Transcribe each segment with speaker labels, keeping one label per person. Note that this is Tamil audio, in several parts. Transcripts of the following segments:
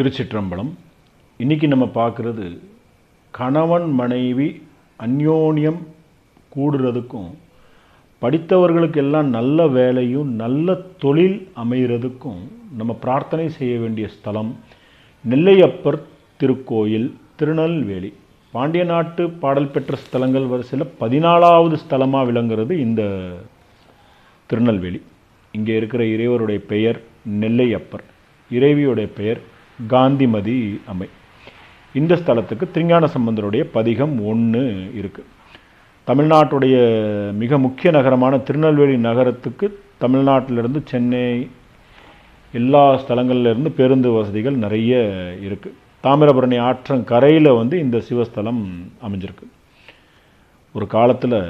Speaker 1: திருச்சிற்றம்பலம். இன்றைக்கி நம்ம பார்க்குறது கணவன் மனைவி அந்யோன்யம் கூடுறதுக்கும் படித்தவர்களுக்கு எல்லாம் நல்ல வேலையும் நல்ல தொழில் அமைகிறதுக்கும் நம்ம பிரார்த்தனை செய்ய வேண்டிய ஸ்தலம் நெல்லையப்பர் திருக்கோயில் திருநெல்வேலி. பாண்டிய நாட்டு பாடல் பெற்ற ஸ்தலங்கள் வரிசையில் பதினாலாவது ஸ்தலமாக விளங்குறது இந்த திருநெல்வேலி. இங்கே இருக்கிற இறைவருடைய பெயர் நெல்லையப்பர். இறைவியுடைய பெயர் காந்திமதி அம்மை. இந்த ஸ்தலத்துக்கு திருஞான சம்பந்தருடைய பதிகம் ஒன்று இருக்குது தமிழ்நாட்டுடைய மிக முக்கிய நகரமான திருநெல்வேலி நகரத்துக்கு தமிழ்நாட்டிலிருந்து சென்னை எல்லா ஸ்தலங்கள்லேருந்து பேருந்து வசதிகள் நிறைய இருக்குது தாமிரபரணி ஆற்றங்கரையில் வந்து இந்த சிவஸ்தலம் அமைஞ்சிருக்கு. ஒரு காலத்தில்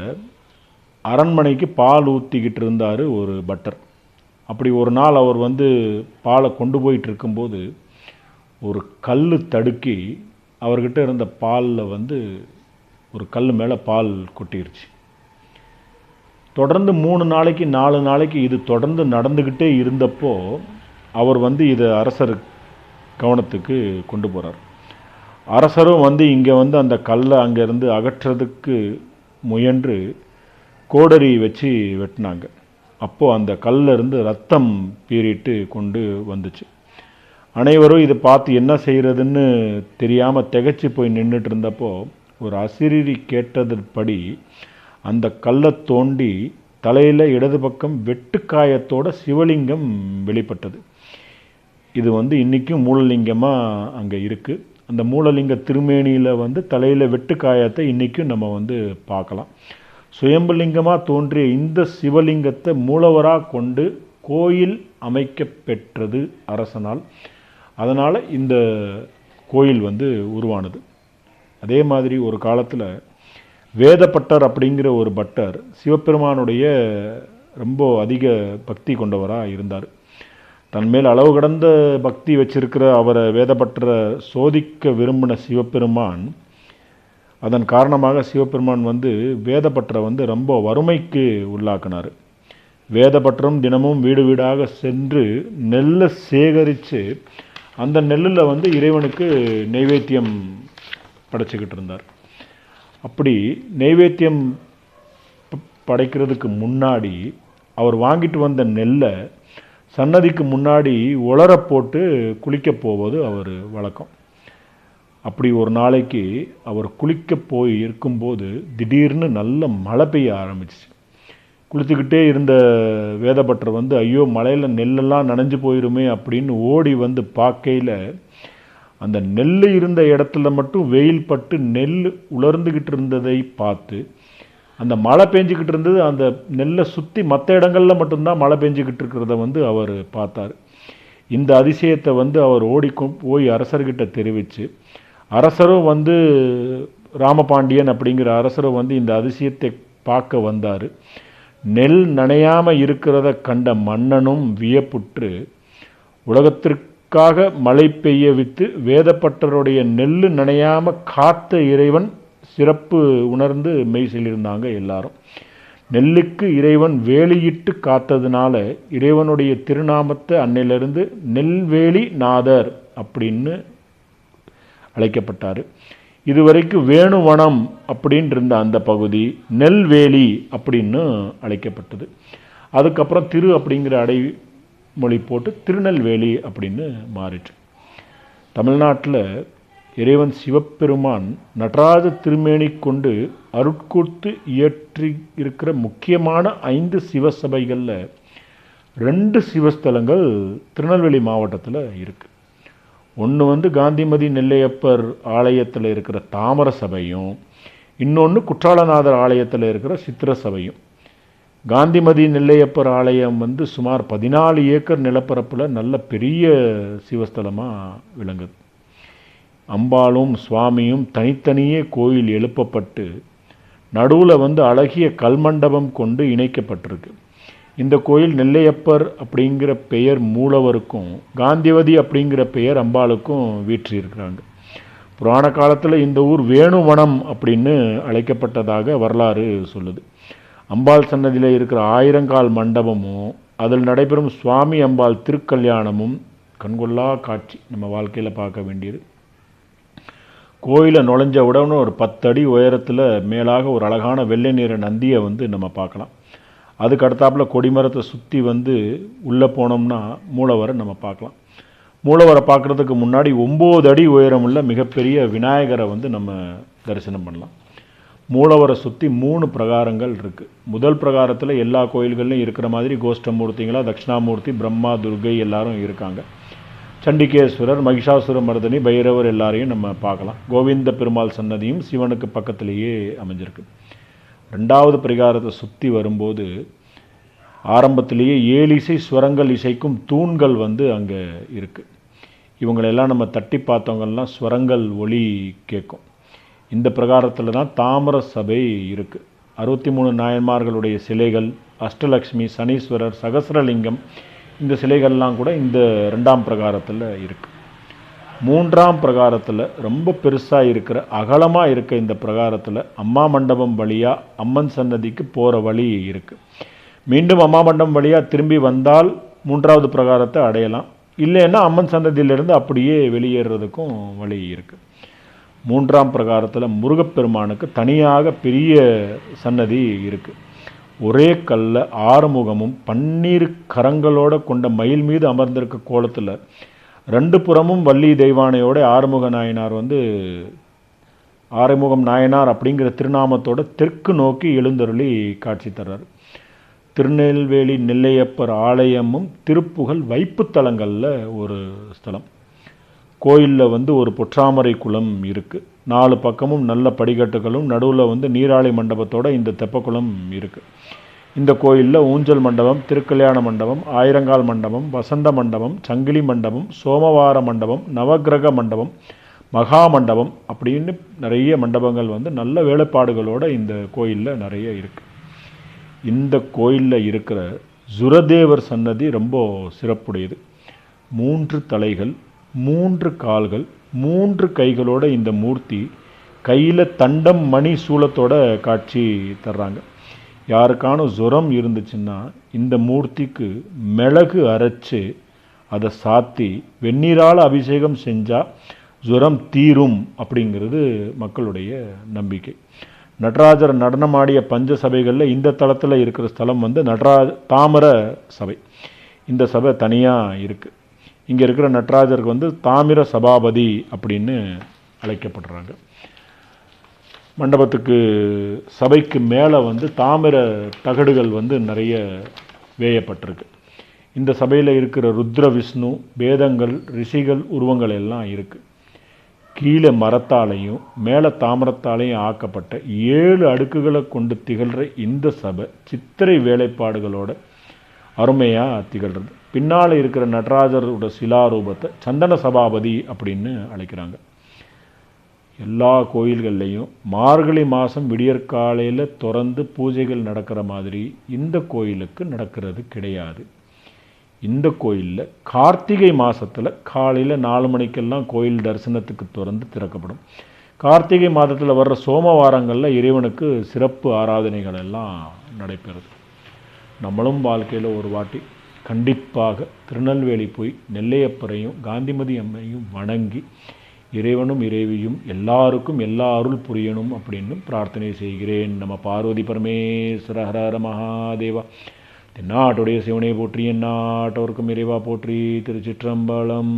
Speaker 1: அரண்மனைக்கு பால் ஊற்றிக்கிட்டு இருந்தார் ஒரு பட்டர். அப்படி ஒரு நாள் அவர் வந்து பாலை கொண்டு போயிட்டு இருக்கும்போது ஒரு கல் தடுக்கி அவர்கிட்ட இருந்த பாலில் வந்து ஒரு கல் மேலே பால் கொட்டிருச்சு. தொடர்ந்து மூணு நாளைக்கு நாலு நாளைக்கு இது தொடர்ந்து நடந்துக்கிட்டே இருந்தப்போ அவர் வந்து இதை அரசர் கவனத்துக்கு கொண்டு போகிறார் அரசரும் வந்து இங்கே வந்து அந்த கல்லை அங்கேருந்து அகற்றுறதுக்கு முயன்று கோடரி வச்சு வெட்டினாங்க. அப்போது அந்த கல்லிருந்து ரத்தம் பீறிட்டு கொண்டு வந்துச்சு. அனைவரும் இதை பார்த்து என்ன செய்கிறதுன்னு தெரியாமல் திகச்சு போய் நின்றுட்டு இருந்தப்போ ஒரு அசிரிரி கேட்டதன்படி அந்த கல்லை தோண்டி தலையில் இடது பக்கம் வெட்டுக்காயத்தோட சிவலிங்கம் வெளிப்பட்டது. இது வந்து இன்றைக்கும் மூலலிங்கமாக அங்கே இருக்குது அந்த மூலலிங்க திருமேனியில் வந்து தலையில் வெட்டுக்காயத்தை இன்றைக்கும் நம்ம வந்து பார்க்கலாம். சுயம்புலிங்கமாக தோன்றிய இந்த சிவலிங்கத்தை மூலவராக கொண்டு கோயில் அமைக்கப்பெற்றது அரசனால். அதனால் இந்த கோயில் வந்து உருவானது. அதே மாதிரி ஒரு காலத்தில் வேதப்பட்டர் அப்படிங்கிற ஒரு பட்டர் சிவபெருமானுடைய ரொம்ப அதிக பக்தி கொண்டவராக இருந்தார். தன் மேல் அளவு கடந்த பக்தி வச்சிருக்கிற அவரை வேதப்பட்டரை சோதிக்க விரும்பின சிவபெருமான் அதன் காரணமாக சிவபெருமான் வந்து வேதப்பட்டரை வந்து ரொம்ப வறுமைக்கு உள்ளாக்கினார். வேதப்பட்டரும் தினமும் வீடு வீடாக சென்று நெல்லை சேகரித்து அந்த நெல்லில் வந்து இறைவனுக்கு நைவேத்தியம் படைச்சிக்கிட்டு இருந்தார். அப்படி நைவேத்தியம் படைக்கிறதுக்கு முன்னாடி அவர் வாங்கிட்டு வந்த நெல்லை சன்னதிக்கு முன்னாடி உலர போட்டு குளிக்க போவது அவர் வழக்கம். அப்படி ஒரு நாளைக்கு அவர் குளிக்க போய் இருக்கும்போது திடீர்னு நல்ல மழை பெய்ய ஆரம்பிச்சிச்சு. குளித்துக்கிட்டே இருந்த வேதபட்டர் வந்து ஐயோ மலையில் நெல்லெல்லாம் நனைஞ்சு போயிருமே அப்படின்னு ஓடி வந்து பார்க்கையில் அந்த நெல் இருந்த இடத்துல மட்டும் வெயில் பட்டு நெல் உலர்ந்துக்கிட்டு இருந்ததை பார்த்து அந்த மழை பெஞ்சிக்கிட்டு இருந்தது அந்த நெல்லை சுற்றி மற்ற இடங்களில் மட்டும்தான் மழை பெஞ்சிக்கிட்டு இருக்கிறத வந்து அவர் பார்த்தார். இந்த அதிசயத்தை வந்து அவர் ஓடி போய் அரசர்கிட்ட தெரிவித்து அரசரும் வந்து ராமபாண்டியன் அப்படிங்கிற அரசரும் வந்து இந்த அதிசயத்தை பார்க்க வந்தார். நெல் நனையாமல் இருக்கிறத கண்ட மன்னனும் வியப்புற்று உலகத்திற்காக மழை பெய்ய வித்து வேதப்பட்டருடைய நெல் நனையாமல் காத்த இறைவன் சிறப்பு உணர்ந்து மெய்சிலிருந்தாங்க எல்லாரும். நெல்லுக்கு இறைவன் வேலியிட்டு காத்ததுனால இறைவனுடைய திருநாமத்தை அன்னையிலிருந்து நெல்வேலி நாதர் அப்படின்னு அழைக்கப்பட்டார். இதுவரைக்கும் வேணுவனம் அப்படின்ட்டு இருந்த அந்த பகுதி நெல்வேலி அப்படின்னு அழைக்கப்பட்டது. அதுக்கப்புறம் திரு அப்படிங்கிற அடை மொழி போட்டு திருநெல்வேலி அப்படின்னு மாறிட்டு தமிழ்நாட்டில் இறைவன் சிவபெருமான் நடராஜ திருமேனி கொண்டு அருட்கூர்த்து இயற்றி இருக்கிற முக்கியமான ஐந்து சிவசபைகளில் ரெண்டு சிவஸ்தலங்கள் திருநெல்வேலி மாவட்டத்தில் இருக்குது ஒன்று வந்து காந்திமதி நெல்லையப்பர் ஆலயத்தில் இருக்கிற தாமர சபையும் இன்னொன்று குற்றாலநாதர் ஆலயத்தில் இருக்கிற சித்திர சபையும். காந்திமதி நெல்லையப்பர் ஆலயம் வந்து சுமார் பதினாலு ஏக்கர் நிலப்பரப்பில் நல்ல பெரிய சிவஸ்தலமாக விளங்குது. அம்பாளும் சுவாமியும் தனித்தனியே கோயில் எழுப்பப்பட்டு நடுவில் வந்து அழகிய கல்மண்டபம் கொண்டு இணைக்கப்பட்டிருக்கு. இந்த கோயில் நெல்லையப்பர் அப்படிங்கிற பெயர் மூலவருக்கும் காந்திவதி அப்படிங்கிற பெயர் அம்பாளுக்கும் வீற்றிருக்கிறாங்க. புராண காலத்தில் இந்த ஊர் வேணுவனம் அப்படின்னு அழைக்கப்பட்டதாக வரலாறு சொல்லுது. அம்பாள் சன்னதியில் இருக்கிற ஆயிரங்கால் மண்டபமும் அதில் நடைபெறும் சுவாமி அம்பாள் திருக்கல்யாணமும் கண்கொள்ளா காட்சி நம்ம வாழ்க்கையில் பார்க்க வேண்டியது. கோயிலை நுழைஞ்ச உடனே ஒரு பத்தடி உயரத்தில் மேலாக ஒரு அழகான வெள்ளை நிற நந்தியை வந்து நம்ம பார்க்கலாம். அதுக்கு அடுத்தாப்புல கொடிமரத்தை சுற்றி வந்து உள்ளே போனோம்னா மூலவரை நம்ம பார்க்கலாம். மூலவரை பார்க்குறதுக்கு முன்னாடி ஒம்பது அடி உயரமுள்ள மிகப்பெரிய விநாயகரை வந்து நம்ம தரிசனம் பண்ணலாம். மூலவரை சுற்றி மூணு பிரகாரங்கள் இருக்குது முதல் பிரகாரத்தில் எல்லா கோயில்கள்லையும் இருக்கிற மாதிரி கோஷ்டமூர்த்திங்களா தட்சிணாமூர்த்தி பிரம்மா துர்கை எல்லாரும் இருக்காங்க. சண்டிகேஸ்வரர் மகிஷாசுர மர்தனி பைரவர் எல்லாரையும் நம்ம பார்க்கலாம். கோவிந்த பெருமாள் சன்னதியும் சிவனுக்கு பக்கத்திலேயே அமைஞ்சிருக்கு. ரெண்டாவது பிரகாரத்தை சுற்றி வரும்போது ஆரம்பத்திலேயே ஏழு இசை ஸ்வரங்கள் இசைக்கும் தூண்கள் வந்து அங்கே இருக்குது இவங்களெல்லாம் நம்ம தட்டி பார்த்தவங்கெல்லாம் ஸ்வரங்கள் ஒளி கேட்கும் இந்த பிரகாரத்தில் தான் தாமர சபை இருக்குது அறுபத்தி மூணு நாயன்மார்களுடைய சிலைகள் அஷ்டலக்ஷ்மி சனீஸ்வரர் சகசரலிங்கம் இந்த சிலைகள்லாம் கூட இந்த ரெண்டாம் பிரகாரத்தில் இருக்குது மூன்றாம் பிரகாரத்தில் ரொம்ப பெருசாக இருக்கிற அகலமாக இருக்க இந்த பிரகாரத்தில் அம்மா மண்டபம் வழியாக அம்மன் சன்னதிக்கு போகிற வழி இருக்குது மீண்டும் அம்மா மண்டபம் வழியாக திரும்பி வந்தால் மூன்றாவது பிரகாரத்தை அடையலாம். இல்லைன்னா அம்மன் சன்னதியிலிருந்து அப்படியே வெளியேறதுக்கும் வழி இருக்குது மூன்றாம் பிரகாரத்தில் முருகப்பெருமானுக்கு தனியாக பெரிய சன்னதி இருக்குது ஒரே கல்ல ஆறுமுகமும் பன்னீர் கரங்களோட கொண்ட மயில் மீது அமர்ந்திருக்க கோலத்தில் ரெண்டு புறமும் வள்ளி தெய்வானையோட ஆறுமுக நாயனார் வந்து ஆறுமுகம் நாயனார் அப்படிங்கிற திருநாமத்தோட தெற்கு நோக்கி எழுந்தருளி காட்சி தர்றார். திருநெல்வேலி நெல்லையப்பர் ஆலயமும் திருப்புகழ் வைப்புத்தலங்களில் ஒரு ஸ்தலம். கோயிலில் வந்து ஒரு பொற்றாமரை குளம் இருக்குது நாலு பக்கமும் நல்ல படிக்கட்டுகளும் நடுவில் வந்து நீராளி மண்டபத்தோட இந்த தெப்பக்குளம் இருக்குது இந்த கோயிலில் ஊஞ்சல் மண்டபம் திருக்கல்யாண மண்டபம் ஆயிரங்கால் மண்டபம் வசந்த மண்டபம் சங்கிலி மண்டபம் சோமவார மண்டபம் நவக்கிரக மண்டபம் மகா மண்டபம் அப்படின்னு நிறைய மண்டபங்கள் வந்து நல்ல வேலைப்பாடுகளோடு இந்த கோயிலில் நிறைய இருக்குது இந்த கோயிலில் இருக்கிற சுரதேவர் சன்னதி ரொம்ப சிறப்புடையது. மூன்று தலைகள் மூன்று கால்கள் மூன்று கைகளோட இந்த மூர்த்தி கையில் தண்டம் மணி சூலத்தோட காட்சி தர்றாங்க. யாருக்கான ஜுரம் இருந்துச்சுன்னா இந்த மூர்த்திக்கு மிளகு அரைச்சு அதை சாத்தி வெந்நீரால் அபிஷேகம் செஞ்சால் ஜுரம் தீரும் அப்படிங்கிறது மக்களுடைய நம்பிக்கை. நடராஜர் நடனமாடிய பஞ்ச சபைகளில் இந்த தளத்தில் இருக்கிற ஸ்தலம் வந்து நடராஜ தாமர சபை. இந்த சபை தனியாக இருக்குது இங்கே இருக்கிற நடராஜருக்கு வந்து தாமிர சபாபதி அப்படின்னு அழைக்கப்படுறாங்க. மண்டபத்துக்கு சபைக்கு மேலே வந்து தாமிர தகடுகள் வந்து நிறைய வேயப்பட்டிருக்கு. இந்த சபையில் இருக்கிற ருத்ர விஷ்ணு வேதங்கள் ரிஷிகள் உருவங்கள் எல்லாம் இருக்குது கீழே மரத்தாலையும் மேலே தாமரத்தாலையும் ஆக்கப்பட்ட ஏழு அடுக்குகளை கொண்டு திகழ்கிற இந்த சபை சித்திரை வேலைப்பாடுகளோட அருமையாக திகழ்கிறது பின்னால் இருக்கிற நடராஜரோட சிலாரூபத்தை சந்தன சபாபதி அப்படின்னு அழைக்கிறாங்க. எல்லா கோயில்கள்லையும் மார்கழி மாதம் விடியற்காலையில் திறந்து பூஜைகள் நடக்கிற மாதிரி இந்த கோயிலுக்கு நடக்கிறது கிடையாது. இந்த கோயிலில் கார்த்திகை மாதத்தில் காலையில் நாலு மணிக்கெல்லாம் கோயில் தரிசனத்துக்கு திறந்து திறக்கப்படும். கார்த்திகை மாதத்தில் வர்ற சோமவாரங்களில் இறைவனுக்கு சிறப்பு ஆராதனைகள் எல்லாம் நடைபெறுது. நம்மளும் வாழ்க்கையில் ஒரு வாட்டி கண்டிப்பாக திருநெல்வேலி போய் நெல்லையப்பரையும் காந்திமதி அம்மையும் வணங்கி இறைவனும் இறைவியும் எல்லாருக்கும் எல்லா அருள் புரியணும் அப்படின்னு பிரார்த்தனை செய்கிறேன். நம்ம பார்வதி பரமேஸ்வர ஹரஹர மகாதேவா. தென்னாட்டுடைய சிவனை போற்றி எந்நாட்டவருக்கும் இறைவா போற்றி திருச்சிற்றம்பலம்.